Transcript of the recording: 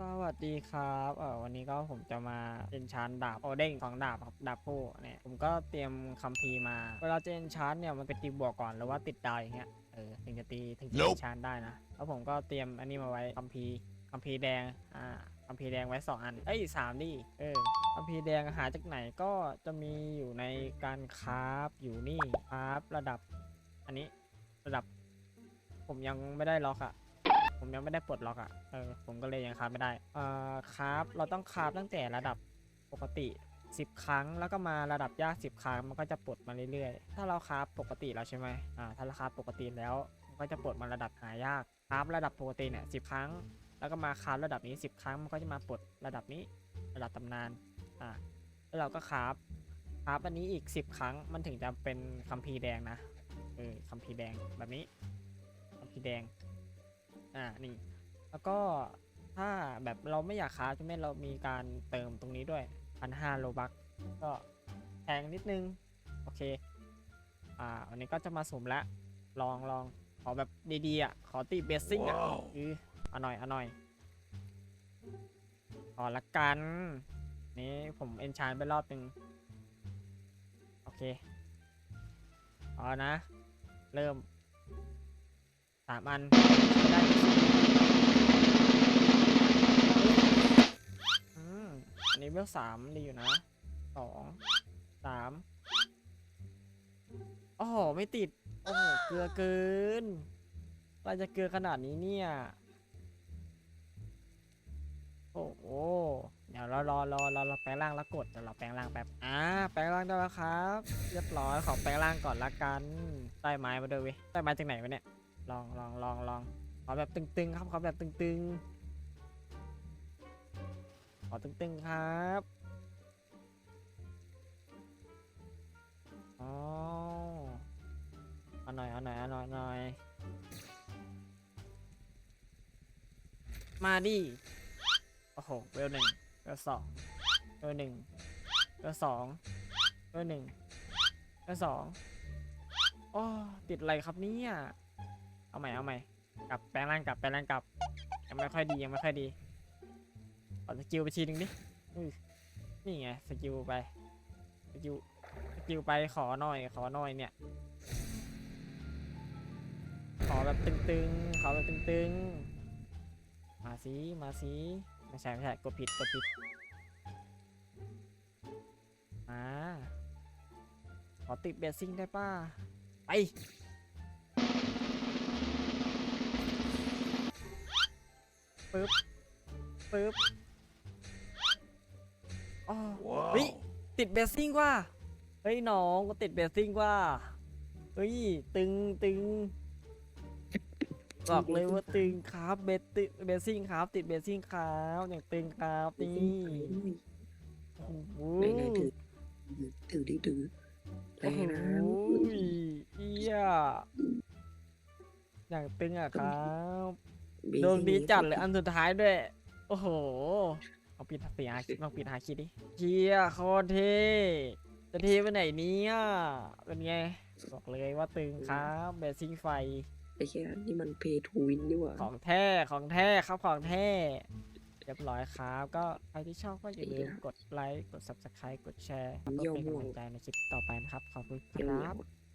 สวัสดีครับเออวันนี้ก็ผมจะมาเอนชานดาบโอเด้งสองดาบครับดาบคู่เนี่ยผมก็เตรียมคัมภีร์มา เวลาจะเอนชานเนี่ยมันเป็นตีบวกก่อนหรือว่าติดดาวอย่างเงี้ยเออถึงจะตีถึงจะเอนชานได้นะแล้วผมก็เตรียมอันนี้มาไว้คัมภีร์คัมภีร์แดงอ่าคัมภีร์แดงไว้สองอันเอ้ยสามดิเออคัมภีร์แดงหาจากไหนก็จะมีอยู่ในการคราฟอยู่นี่คราฟระดับ อันนี้ระดับ ผมยังไม่ได้ล็อกอะ ผมยังไม่ได้ปลดล็อกอะ่ะเออผมก็เลยยังคราฟไม่ได้เอ่อคราฟเราต้องคราฟตั้งแต่ระดับปกติ 10 ครั้งแล้วก็มาระดับยาก 10 ครั้งมันก็จะปลดมาเรื่อยๆ ถ้าเราคราฟปกติแล้วใช่ไหมอ่าถ้าเราคราฟปกติแล้วมันก็จะปลดมาระดับหายากคราฟระดับปกติเนี่ยสิครั้ง แล้วก็มาคราฟระดับนี้ 10 ครั้งมันก็จะมาปลดระดับนี้ระดับตำนานอ่าแล้วเราก็คราฟคราฟอันนี้อีก 10 ครั้งมันถึงจะเป็นคัมภีร์แดงนะเออคัมภีร์แดงแบบนี้คัมภีร์แดง อ่านี่ แล้วก็ถ้าแบบเราไม่อยากค้าใช่ไหมเรามีการเติมตรงนี้ด้วยพันห้าโลบักก็แพงนิดนึง โอเค อ่าวันนี้ก็จะมาสุ่มแล้วลองลองขอแบบดีๆอะ ขอตีเบสซิ่งอะอือเอาหน่อยเอาหน่อยขอละกัน นี่ผมเอนชานไปรอบหนึ่งโอเค เอานะ เริ่ม สามอันได้อืมอันนี้เวลสามดีอยู่นะสองสามโอ้โหไม่ติด โอ้โหเกลือเกินอะไรจะเกลือขนาดนี้เนี่ย โอ้โหเดี๋ยวเรารอรอรอเราแปลงร่างแล้วกดเดี๋ยวเราแปลงร่างแป๊บอ่าแปลงร่างได้แล้วครับ เรียบร้อยขอแปลงร่างก่อนละกันได้ไม้มาด้วยเว้ยได้ไม้จากไหนวะเนี่ย ลองลองลองลองขอแบบตึงๆครับขอแบบตึงๆขอตึงๆครับอ๋อเอาหน่อยเอาหน่อยเอาหน่อยเอาหน่อยมาดิโอ้โหเวลหนึ่งเวลสองเวลหนึ่งเวลสองเวลหนึ่งเวลสองโอ้ติดอะไรครับเนี่ย เอาใหม่เอาใหม่กลับแปลงร่างกลับแปลงร่างกลับ ยังไม่ค่อยดียังไม่ค่อยดีขอสกิลไปทีนึงดินี่ไงสกิลไปสกิลสกิลไปขอหน่อย ขอหน่อยเนี่ย ขอแบบตึงๆขอแบบตึงๆมาสิมาสิไม่ใช่ไม่ใช่กดผิดกดผิดมาขอติดเบสซิ่งได้ป่ะไป ปึ๊บปึ๊บอ๋อเฮ้ยติดเบสซิ่งว่าเฮ้ยน้องก็ติดเบสซิ่งว่าเฮ้ยตึงตึงบอกเลยว่าตึงครับเบสติเบสซิ่งครับ ติดเบสซิ่งครับอย่างตึงครับนี่โอ้โหไหนไหนถือถือดิถือแรโอ้งโหนะเอียอย่างตึงอะครับบี โดนบีจัดเลยอันสุดท้ายด้วย โอ้โห เอาปิดเสียงคิดลองปิดหาคิดดิเชียโคตรเท่จะเท่ไปไหนเนี่ยเป็นไง บอกเลยว่าตึงครับเบสซิ่งไฟไอ้แค่นี่มันเพย์ทูวินดีกว่าของแท้ของแท้ครับของแท้เรียบร้อยครับ ก็ใครที่ชอบก็อย่าลืมกดไลค์ กด subscribe กดแชร์เพื่อเป็นกำลังใจในคลิปต่อไปนะครับ ขอบคุณคเดี๋ยวรับเดี๋ยว